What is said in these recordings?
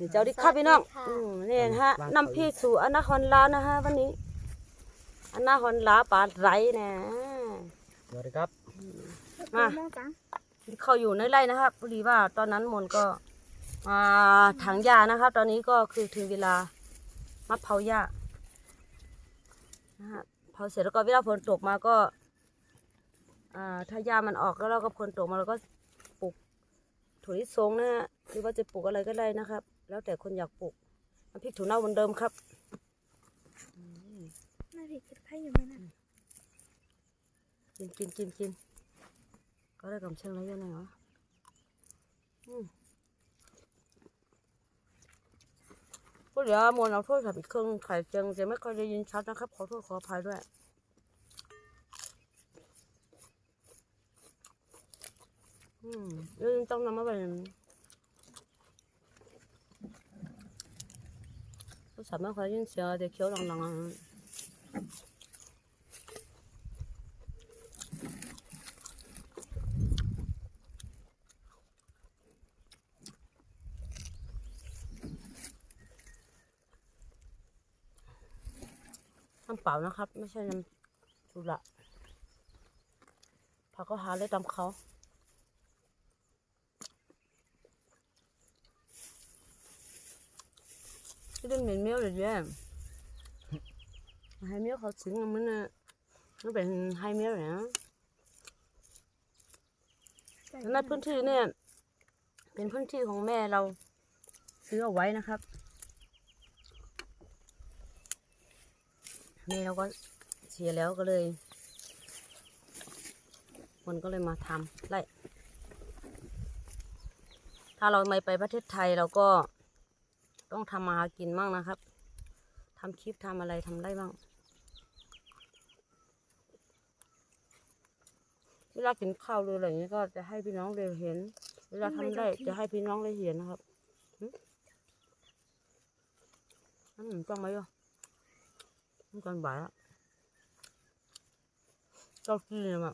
นี่เจ้าดิครับพี่น้องอืมนี่นะฮะนำพี่สู่อนาคอนลานะฮะวันนี้อนาคอนลาปลาไหลนะสวัสดีครับ มาเขาอยู่ในไร่นะครับพอดีว่าตอนนั้นมนก็มาถังหญ้านะครับ ตอนนี้ก็คือถึงเวลามาเผาหญ้านะฮะเผาเสร็จแล้วก็เวลาฝนตกมาก็อ่าถ้าหญ้ามันออกแล้วเราก็ฝนตกมาเราก็ปลูกถั่วลิสงนะฮะหรือว่าจะปลูกอะไรก็ได้นะครับ แล้วแต่คนอยากปลูกน้ำพริกถั่วเน่าเหมือนเดิมครับน่าผิดคิดไพ่อยู่ไหมนะกินกินกินกิน có đây cầm chân lấy cho này hả ừ. có lẽ mùa nào thôi là bị cưng khải chân thì mới coi đi nhìn sát นะครับ ขอโทษขออภัยด้วยอืมยืนต้องนำมาเป็น สามารถคอยยินเสียงเด็กเขียวหลังๆน้ำเปล่านะครับ ไม่ใช่น้ำสุระผักก็หาเลยตามเขา ที่เป็นเหม็นเมี่ยวเลยแย่ให้เมี่ยวเขาถึงมันน่ะมันเป็นให้เมี่ยวเลยนะแล้วในพื้นที่เนี่ย เป็นพื้นที่ของแม่เราซื้อเอาไว้นะครับแม่เราก็เสียแล้วก็เลย คนก็เลยมาทำไร่ถ้าเราไม่ไปประเทศไทยเราก็ ต้องทำมาหากินบ้างนะครับทำคลิปทำอะไรทำได้บ้าง เวลากินข้าวหรืออะไรอย่างนี้ก็จะให้พี่น้องได้เห็น เวลาทำได้จะให้พี่น้องได้เห็นนะครับหึอันนี้จ้องไหมอะ không cần bả rau chi này mà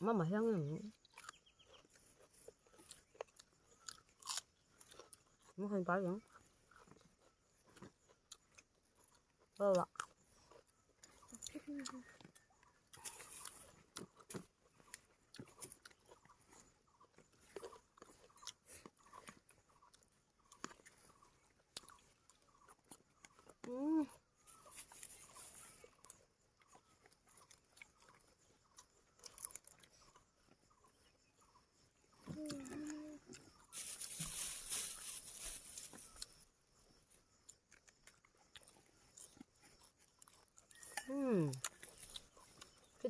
má mà 香 này nó Màn hình!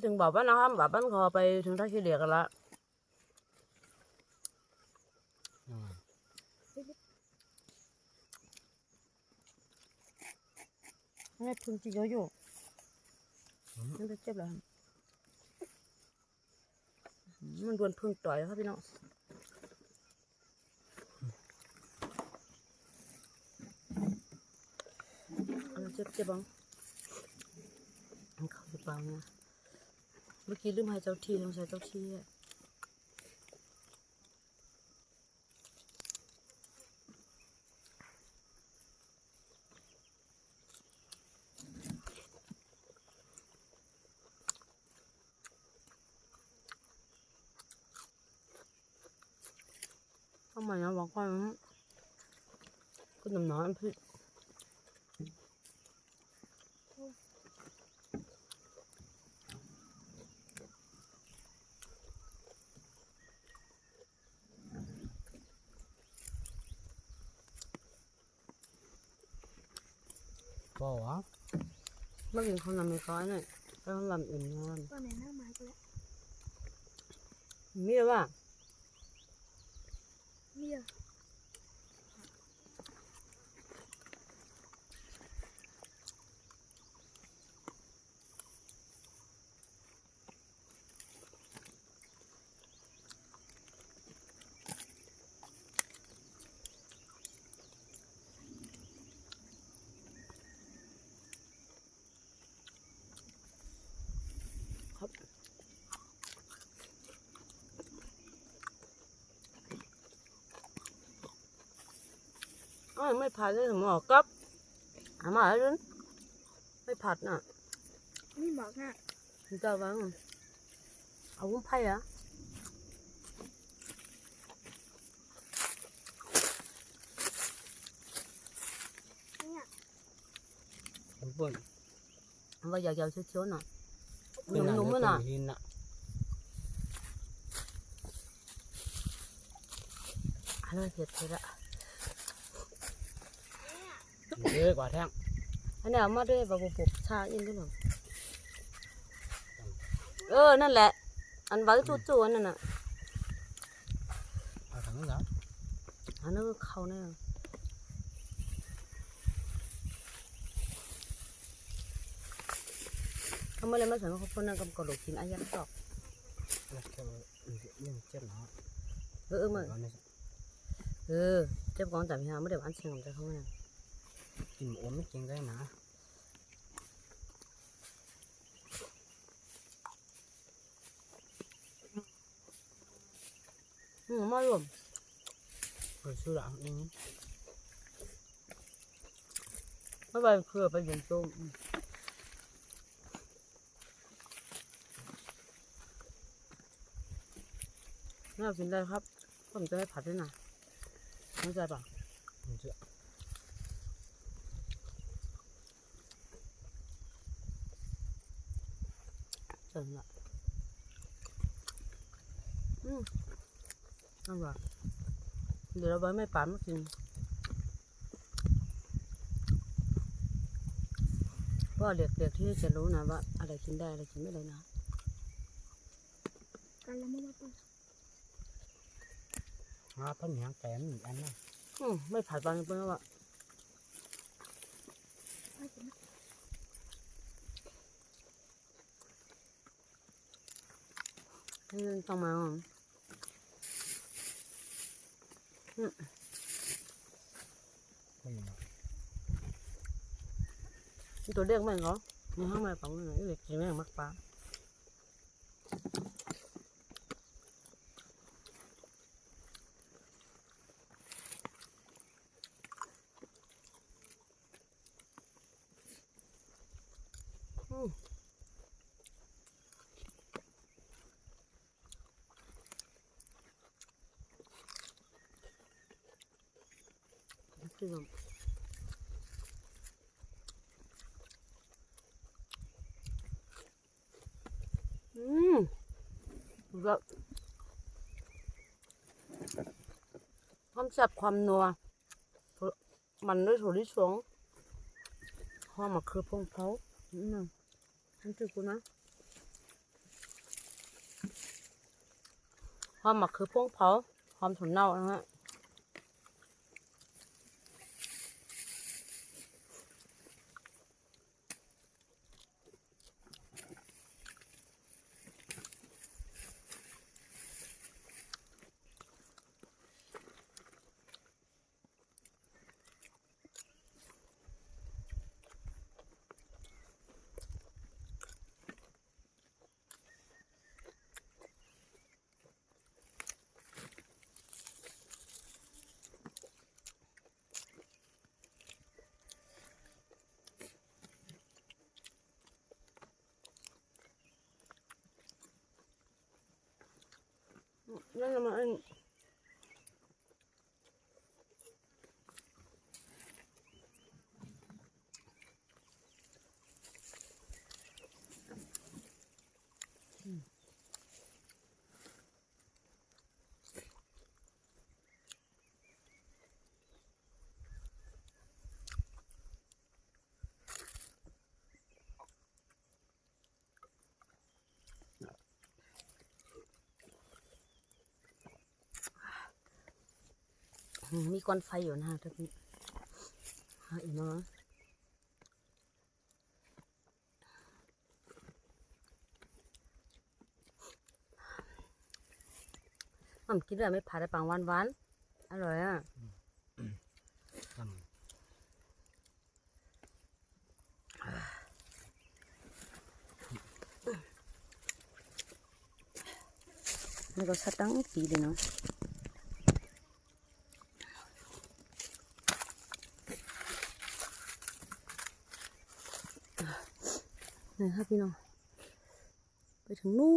ถึงบอกบ้านนะครับบอกบ้านคอไปถึงท่าขี้เหลียกันละอืมนี่พึ่งจีเยอะอยู่นี่จะเจ็บแล้วมันโดนพึ่งต่อยครับพี่น้องเจ็บเจ็บบ้างเข้าไปบ้างนะ เมื่อกี้ลืมให้เจ้าที่ต้องใช้เจ้าที่อะทำไมนะบอกว่าคุณหนุ่มน้อยพี่ ก็วะเมื่อกี้เขานำไปก้อยหน่อยแล้วลำอิ่มนอนตอนไหนหน้าไม้ก็แล้วมีอะไรบ้างเบี้ยครั อ้าวไม่ผัดเลยหมอกับอามาแล้วนั้นไม่ผัดน่ะนี่บอกนะมันจะวางเอาวุ้นไผ่อะเนี่ยมันเปิ้ลเอาไว้ยาวๆเชียวๆน่ะหเป็นุ่มๆอะมันน่ะหินน่ะอันนั้นเผ็ดเผ็ดอะเยอะกว่าแท่งอันนี้เอามาด้วยแบบบุบชาอินด้วยหรอเออนั่นแหละ อันไว้จู่ๆอันนั่นน่ะเอาถังนั้นเหรออันนั้นก็เขาเนี่ยเขาไม่เลยมาสอนว่าเขาคนนั่งกับกระดูกกินอายั กษ์ดอกแล้วก็ยังเจ็บหนาเอมาตอนนี้เออเจ็บกองแต่พี่ฮาไม่ได้นเชียงของใจเขาเนี่ยกินอมไม่กินได้นะอืมมารวมเพื่อชื่อหลังเองไม่ไปเพื่อไปยืนต้มน่ากินได้ครับผมจะให้ผัดด้วยนะเข้าใจปะมันจะ เสร็จละอืม อร่อยเดี๋ยวเราไว้ไม่ปานมากินเพราะเด็กเด็กๆที่จะรู้นะว่า อะไรกินได้อะไรกินไม่ได้นะกันแล้วไม่มาปุ๊บหาพันหางแกมอีกอันนะอืมไม่ผัดบางเพื่อนว่าไม่เป็นไรให้มันต้องมาอะ ไม่มี ตัวเด็กมันเหรอมีห้องแม่ปังเลยเด็กกินแม่งมักปลาอืม คือแบบอืมแบบความแซ่บความนัว มันด้วยถั่วลิสงหอมมะเขือพงเผาอืมมันจืดกูนะหอมมะเขือพงเผาหอมถั่วเน่านะฮะ นั่นน่ะ มีควันไฟอยู่นะฮะทุกทีฮะอีกมั้งมันกินอะไรไม่ผ่าได้ปังหวานหวานอร่อยอะนี่ก็ชัดตั้งปีเลยเนาะ นะครับพี่น้อง ไปถึงนู่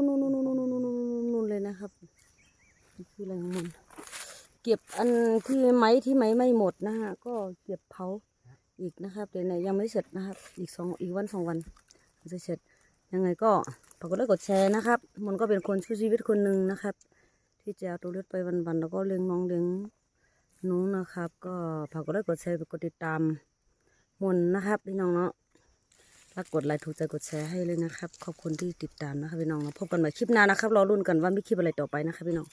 นนู่นนู่นนู่นนู่นนู่นเลยนะครับคืออะไรมันเก็บอันที่ไม้ที่ไม้ไม่หมดนะฮะก็เก็บเผาอีกนะครับเดี๋ยวนี้ยังไม่เสร็จนะครับ อีกสองอีกวันสองวันจะเสร็จยังไงก็ฝากกดไลค์กดแชร์นะครับ มันก็เป็นคนช่วยชีวิตคนหนึ่งนะครับ ที่จะเอาตัวเลือดไปวันๆแล้วก็เลี้ยงน้องเลี้ยงนู้นนะครับ ก็ฝากกดไลค์กดแชร์กดติดตามมนนะครับพี่น้องเนาะ แล้วกดไลค์ถูกใจกดแชร์ให้เลยนะครับ ขอบคุณที่ติดตามนะครับพี่น้องแล้วพบกันใหม่คลิปหน้านะครับ รอรุ่นกันว่ามีคลิปอะไรต่อไปนะครับพี่น้อง